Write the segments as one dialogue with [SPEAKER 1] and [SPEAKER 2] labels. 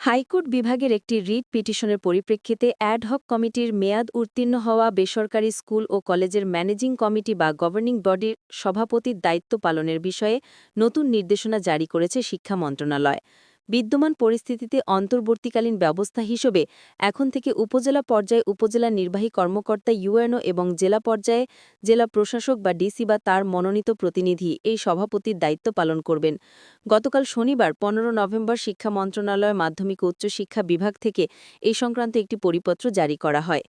[SPEAKER 1] High court বিভাগের একটি writ পিটিশনের পরিপ্রেক্ষিতে অ্যাডহক কমিটির মেয়াদ উত্তীর্ণ হওয়া বেসরকারি স্কুল ও কলেজের ম্যানেজিং কমিটি বা গভর্নিং বডির সভাপতির দায়িত্ব পালনের বিষয়ে নতুন নির্দেশনা জারি করেছে শিক্ষা মন্ত্রণালয়। বিদ্যমান পরিস্থিতিতে অন্তর্বর্তীকালীন ব্যবস্থা হিসেবে এখন থেকে উপজেলা পর্যায়ে উপজেলা নির্বাহী কর্মকর্তা ইউএনও এবং জেলা পর্যায়ে জেলা প্রশাসক বা ডিসি বা তার মনোনীত প্রতিনিধি এই সভাপতির দায়িত্ব পালন করবেন। গতকাল শনিবার পনেরো নভেম্বর শিক্ষা মন্ত্রণালয় মাধ্যমিক উচ্চশিক্ষা বিভাগ থেকে এই সংক্রান্ত একটি পরিপত্র জারি করা হয়।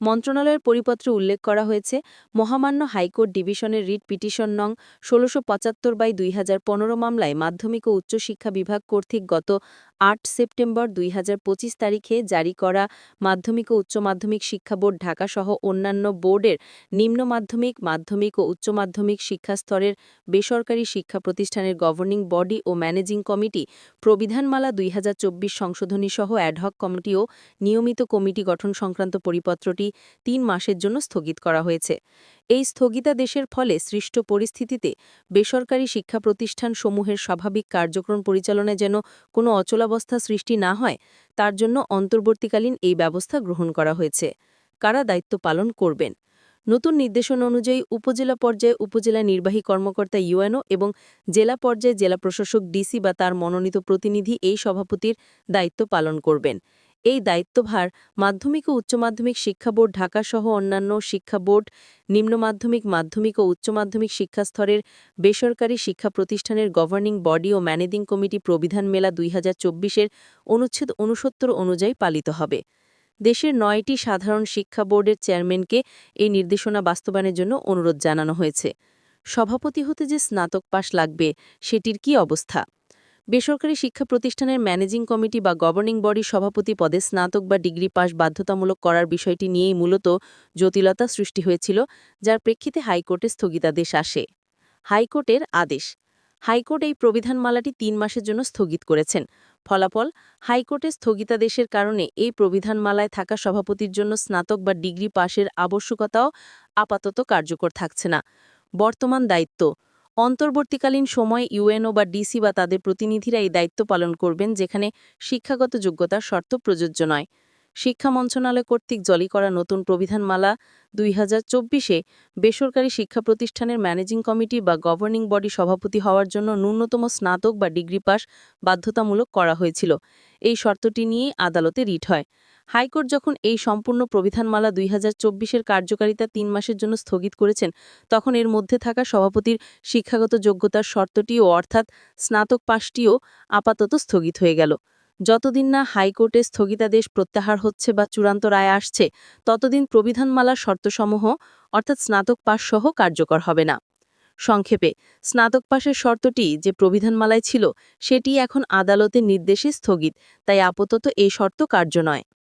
[SPEAKER 1] মন্ত্রণালয়ের পরিপত্রে উল্লেখ করা হয়েছে, মহামান্য হাইকোর্ট ডিভিশনের রিট পিটিশন নং ষোলোশো পঁচাত্তর বাই দুই হাজার পনেরো মামলায় মাধ্যমিক ও উচ্চশিক্ষা বিভাগ কর্তৃক গত আট সেপ্টেম্বর দুই হাজার পঁচিশ তারিখে জারি করা মাধ্যমিক ও উচ্চ মাধ্যমিক শিক্ষা বোর্ড ঢাকাসহ অন্যান্য বোর্ডের নিম্ন মাধ্যমিক মাধ্যমিক ও উচ্চ মাধ্যমিক শিক্ষা স্তরের বেসরকারি শিক্ষা প্রতিষ্ঠানের গভর্নিং বডি ও ম্যানেজিং কমিটি, প্রবিধানমালা দুই হাজার চব্বিশ সংশোধনী সহ অ্যাডহক কমিটি ও নিয়মিত কমিটি গঠন সংক্রান্ত পরিপত্রটি তিন মাসের জন্য স্থগিত করা হয়েছে। এই স্থগিতাদেশের ফলে সৃষ্ট পরিস্থিতিতে বেসরকারি শিক্ষা প্রতিষ্ঠানসমূহের স্বাভাবিক কার্যক্রম পরিচালনায় যেন কোনো অচলাবস্থা সৃষ্টি না হয়, তার জন্য অন্তর্বর্তীকালীন এই ব্যবস্থা গ্রহণ করা হয়েছে। কারা দায়িত্ব পালন করবেন? নতুন নির্দেশনা অনুযায়ী উপজেলা পর্যায়ে উপজেলা নির্বাহী কর্মকর্তা ইউএনও এবং জেলা পর্যায়ে জেলা প্রশাসক ডিসি বা তার মনোনীত প্রতিনিধি এই সভাপতির দায়িত্ব পালন করবেন। এই দায়িত্বভার মাধ্যমিক ও উচ্চ মাধ্যমিক শিক্ষা বোর্ড ঢাকাসহ অন্যান্য শিক্ষা বোর্ড, নিম্ন মাধ্যমিক মাধ্যমিক ও উচ্চ মাধ্যমিক শিক্ষা স্তরের বেসরকারি শিক্ষা প্রতিষ্ঠানের গভর্নিং বডি ও ম্যানেজিং কমিটি প্রবিধান মেলা দুই হাজার চব্বিশের অনুচ্ছেদ উনসত্তর অনুযায়ী পালিত হবে। দেশের নয়টি সাধারণ শিক্ষা বোর্ডের চেয়ারম্যানকে এই নির্দেশনা বাস্তবায়নের জন্য অনুরোধ জানানো হয়েছে। সভাপতি হতে যে স্নাতক পাশ লাগবে, সেটির কি অবস্থা? বেসরকারি শিক্ষা প্রতিষ্ঠানের ম্যানেজিং কমিটি বা গভর্নিং বডি সভাপতি পদে স্নাতক বা ডিগ্রি পাশ বাধ্যতামূলক করার বিষয়টি নিয়েই মূলত জটিলতা সৃষ্টি হয়েছিল, যার প্রেক্ষিতে হাইকোর্টে স্থগিতাদেশ আসে। হাইকোর্টের আদেশ। হাইকোর্ট এই প্রবিধানমালাটি তিন মাসের জন্য স্থগিত করেছেন। ফলাফল হাইকোর্টের স্থগিতাদেশের কারণে এই প্রবিধানমালায় থাকা সভাপতির জন্য স্নাতক বা ডিগ্রি পাশের আবশ্যকতাও আপাতত কার্যকর থাকছে না। বর্তমান দায়িত্ব। অন্তর্বর্তীকালীন সময়ে ইউএনও বা ডিসি বা তাদের প্রতিনিধিরা এই দায়িত্ব পালন করবেন, যেখানে শিক্ষাগত যোগ্যতার শর্ত প্রযোজ্য নয়। শিক্ষা মন্ত্রণালয় কর্তৃক জলি করা নতুন প্রবিধানমালা দুই হাজার চব্বিশে বেসরকারি শিক্ষা প্রতিষ্ঠানের ম্যানেজিং কমিটি বা গভর্নিং বডি সভাপতি হওয়ার জন্য ন্যূনতম স্নাতক বা ডিগ্রি পাস বাধ্যতামূলক করা হয়েছিল। এই শর্তটি নিয়েই আদালতে রিট হয়। হাইকোর্ট যখন এই সম্পূর্ণ প্রবিধানমালা দুই হাজার চব্বিশের কার্যকারিতা তিন মাসের জন্য স্থগিত করেছেন, তখন এর মধ্যে থাকা সভাপতির শিক্ষাগত যোগ্যতার শর্তটিও অর্থাৎ স্নাতক পাশটিও আপাতত স্থগিত হয়ে গেল। যতদিন না হাইকোর্টে স্থগিতাদেশ প্রত্যাহার হচ্ছে বা চূড়ান্ত রায় আসছে, ততদিন প্রবিধানমালার শর্তসমূহ, অর্থাৎ স্নাতক পাশ সহ কার্যকর হবে না। সংক্ষেপে, স্নাতক পাশের শর্তটি যে প্রবিধানমালায় ছিল, সেটি এখন আদালতের নির্দেশে স্থগিত, তাই আপাতত এই শর্ত কার্য নয়।